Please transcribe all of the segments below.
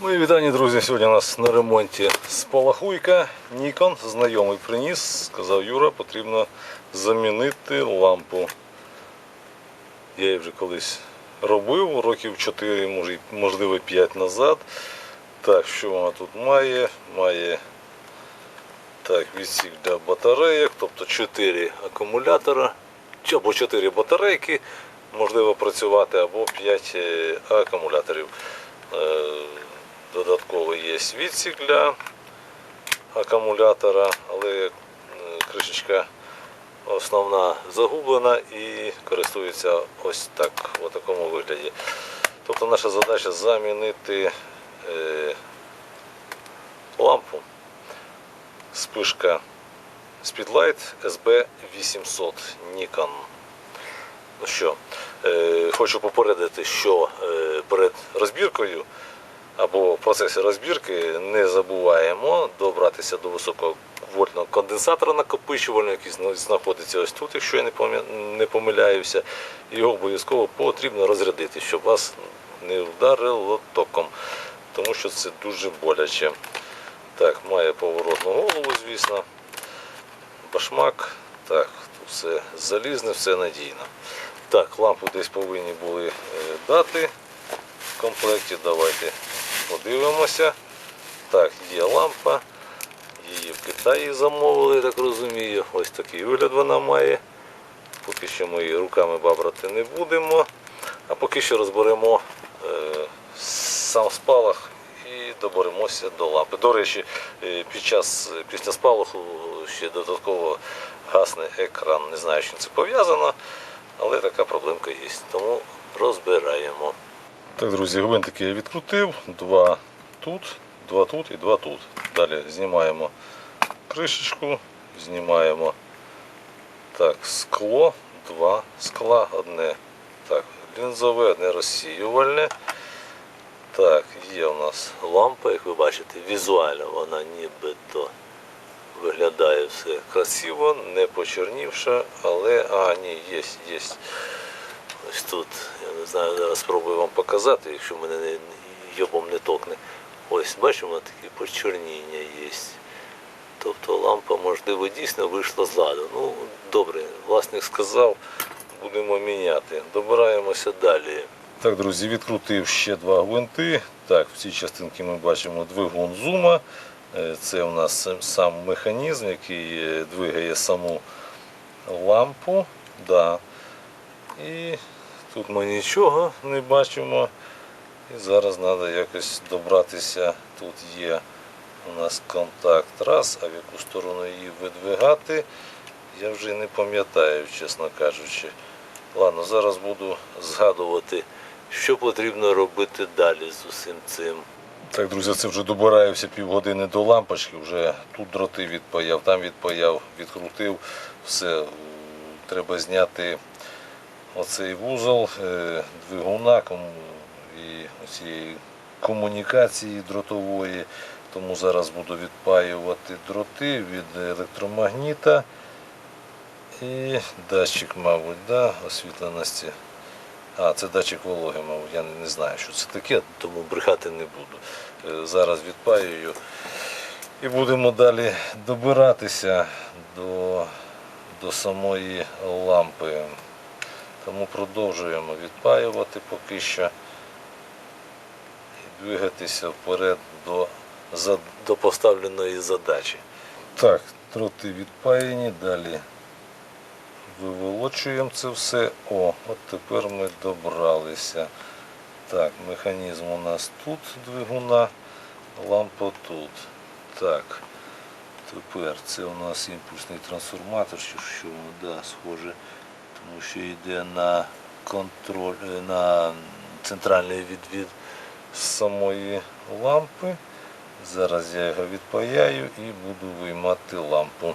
Мої вітання, друзі. Сьогодні у нас на ремонті спалахуйка Nikon. Знайомий приніс. Сказав Юра, потрібно замінити лампу. Я її вже колись робив, років 4, можливо 5 назад. Так, що вона тут має? Має так, відсік для батарейок, тобто 4 акумулятора, або 4 батарейки можливо працювати, або 5 акумуляторів. Додатково є відсік для акумулятора, але е, кришечка основна загублена і користується ось так, в такому вигляді. Тобто наша задача замінити е, лампу спишка Speedlight SB800 Nikon. Ну що, е, хочу попередити, що перед розбіркою або в процесі розбірки не забуваємо добратися до високовольтного конденсатора накопичувального, який знаходиться ось тут, якщо я не помиляюся. Його обов'язково потрібно розрядити, щоб вас не вдарило током, тому що це дуже боляче. Так, має поворотну голову, звісно. Башмак. Так, тут все залізне, все надійно. Так, лампу десь повинні були е, дати в комплекті. Давайте подивимося. Так, є лампа. Її в Китаї замовили, я так розумію. Ось такий вигляд вона має. Поки що ми її руками бабрати не будемо. А поки що розберемо е, сам спалах і доберемося до лампи. До речі, е, під час після спалаху ще додатково гасне екран. Не знаю, чим це пов'язано, але така проблемка є. Тому розбираємо. Так, друзі, гвинтики я відкрутив. Два тут, два тут і два тут. Далі знімаємо кришечку, знімаємо так, скло, два скла, одне так, лінзове, одне розсіювальне. Так, є у нас лампа, як ви бачите, візуально вона нібито виглядає все красиво, не почернівша, але а, ні, є, є. Ось тут, я знаю, зараз спробую вам показати, якщо мене не, йобом не токне. Ось бачимо такі почорніння є. Тобто лампа, можливо, дійсно вийшла з ладу. Ну, добре, власник сказав, будемо міняти. Добираємося далі. Так, друзі, відкрутив ще два гвинти. Так, в цій частинці ми бачимо двигун зума. Е, Це у нас сам- сам механізм, який е, двигає саму лампу. Да. І тут ми нічого не бачимо. І зараз треба якось добратися. Тут є у нас контакт раз, а в яку сторону її видвигати, я вже не пам'ятаю, чесно кажучи. Ладно, зараз буду згадувати, що потрібно робити далі з усім цим. Так, друзі, це вже добираюся півгодини до лампочки, вже тут дроти відпаяв, там відпаяв, відкрутив. Все, треба зняти оцей вузол е, двигуна і цієї комунікації дротової. Тому зараз буду відпаювати дроти від електромагніта і датчик, мабуть, да, освітленості. А, це датчик вологи, мабуть, я не знаю, що це таке, тому брехати не буду. Е, Зараз відпаюю. І будемо далі добиратися до, до самої лампи. Тому продовжуємо відпаювати поки що і двигатися вперед до, до поставленої задачі. Так, дроти відпаяні, далі виволочуємо це все. О, от тепер ми добралися. Так, механізм у нас тут двигуна, лампа тут. Так, тепер це у нас імпульсний трансформатор, що, що да, схоже, тому що йде на контроль, е, на центральний відвід самої лампи. Зараз я його відпаяю і буду виймати лампу.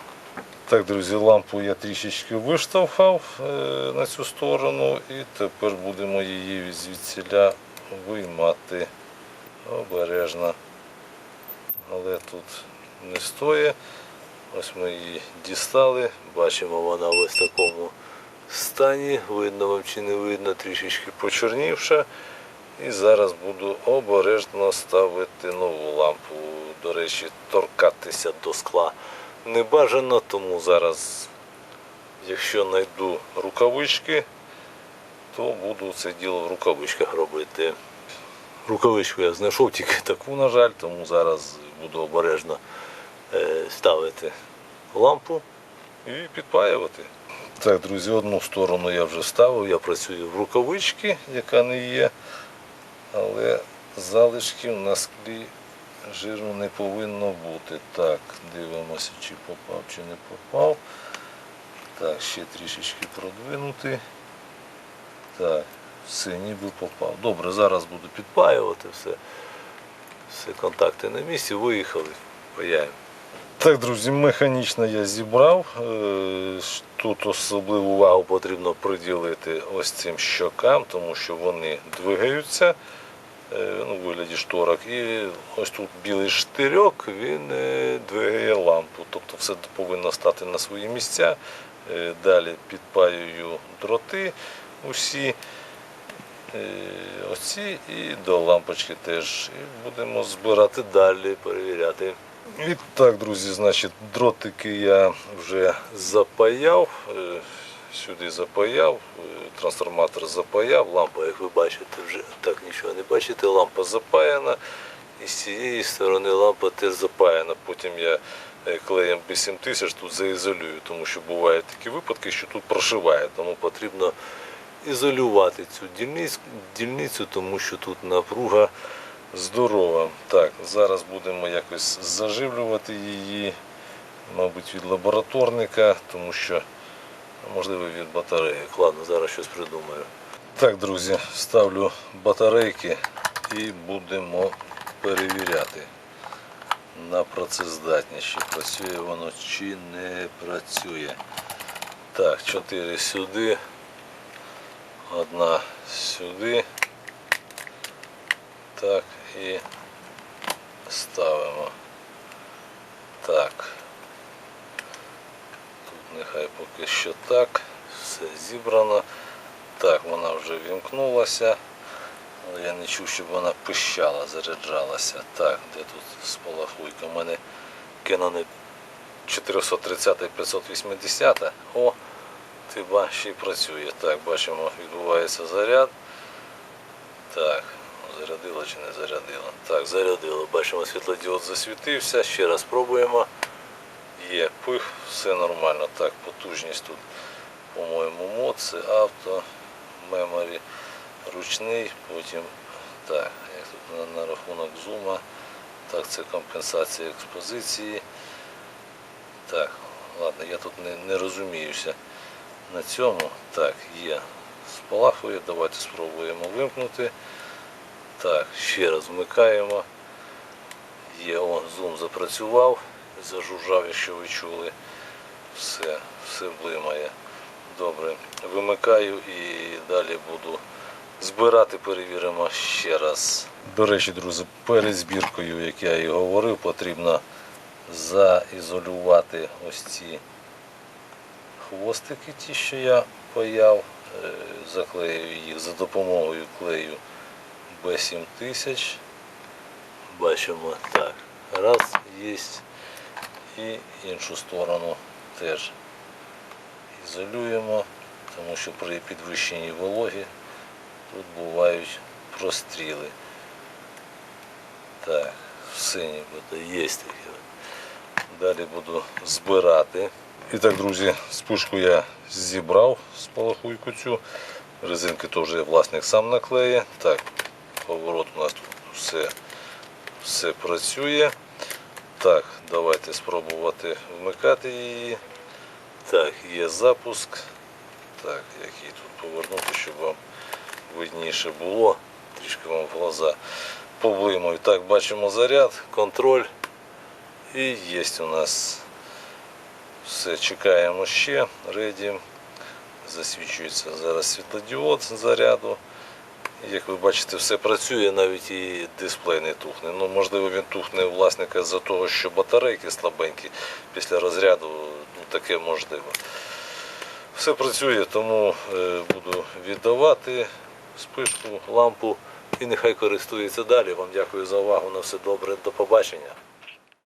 Так, друзі, лампу я трішечки виштовхав е, на цю сторону і тепер будемо її звідсіля виймати обережно. Але тут не стоїть. Ось ми її дістали. Бачимо, вона ось такому стані. Видно вам чи не видно, трішечки почорнівша. І зараз буду обережно ставити нову лампу. До речі, торкатися до скла не бажано, тому зараз, якщо знайду рукавички, то буду це діло в рукавичках робити. Рукавичку я знайшов тільки таку, на жаль, тому зараз буду обережно е, ставити лампу і підпаювати. Так, друзі, одну сторону я вже ставив, я працюю в рукавички, яка не є, але залишків на склі жиру не повинно бути. Так, дивимося, чи попав, чи не попав. Так, ще трішечки продвинути. Так, все, ніби попав. Добре, зараз буду підпаювати все. Все, контакти на місці, виїхали, паяємо. Так, друзі, механічно я зібрав. Е, Тут особливу увагу потрібно приділити ось цим щокам, тому що вони двигаються е, ну, вигляді шторок. І ось тут білий штирьок, він е, двигає лампу. Тобто все повинно стати на свої місця. Далі підпаюю дроти усі. Оці і до лампочки теж. І будемо збирати далі, перевіряти. І так, друзі, дротики я вже запаяв. е, Сюди запаяв, е, трансформатор запаяв, лампа, як ви бачите, вже так нічого не бачите, лампа запаяна. І з цієї сторони лампа теж запаяна. Потім я е, клеєм B7000 тут заізолюю, тому що бувають такі випадки, що тут прошиває, тому потрібно ізолювати цю дільницю тому що тут напруга здорова. Так, зараз будемо якось заживлювати її, мабуть, від лабораторника, тому що, можливо, від батареї. Ладно, зараз щось придумаю. Так, друзі, ставлю батарейки і будемо перевіряти на працездатність, чи працює воно, чи не працює. Так, 4 сюди, одна сюди. Так, і ставимо. Так. Тут нехай поки що так. Все зібрано. Так, вона вже вімкнулася. Я не чув, щоб вона пищала, заряджалася. Так, де тут спалахуйка? У мене Canon 430-580. О, ти ба, ще й працює. Так, бачимо, відбувається заряд. Так, зарядило чи не зарядило? Так, зарядило. Бачимо, світлодіод засвітився. Ще раз пробуємо. Є пих, все нормально. Так, потужність тут, по-моєму, мод, це авто, меморі, ручний, потім так, як тут на, на рахунок зума. Так, це компенсація експозиції. Так, ладно, я тут не, не розуміюся на цьому. Так, є. Спалахує. Давайте спробуємо вимкнути. Так, ще раз вмикаємо. Є, о, зум запрацював, зажужжав, якщо ви чули. Все, все блимає. Добре. Вимикаю і далі буду збирати, перевіримо ще раз. До речі, друзі, перед збіркою, як я і говорив, потрібно заізолювати ось ці хвостики, ті, що я паяв, Е, заклею їх за допомогою клею B7000. Бачимо так. Раз є. І іншу сторону теж ізолюємо, тому що при підвищенні вологі тут бувають простріли. Так, все нібито є таке. Далі буду збирати. І так, друзі, спушку я зібрав з спалахуйку цю. Резинки теж власник сам наклеє. Так, поворот у нас тут все, все працює. Так, давайте спробувати вмикати її. Так, є запуск. Так, як її тут повернути, щоб вам видніше було. Трішки вам в глаза поблимаю. Так, бачимо заряд, контроль. І є у нас все, чекаємо ще, реді. Засвічується зараз світлодіод заряду. Як ви бачите, все працює, навіть і дисплей не тухне. Ну, можливо, він тухне власника за того, що батарейки слабенькі після розряду, ну таке можливо. Все працює, тому е, буду віддавати спишку, лампу і нехай користується далі. Вам дякую за увагу. На все добре. До побачення.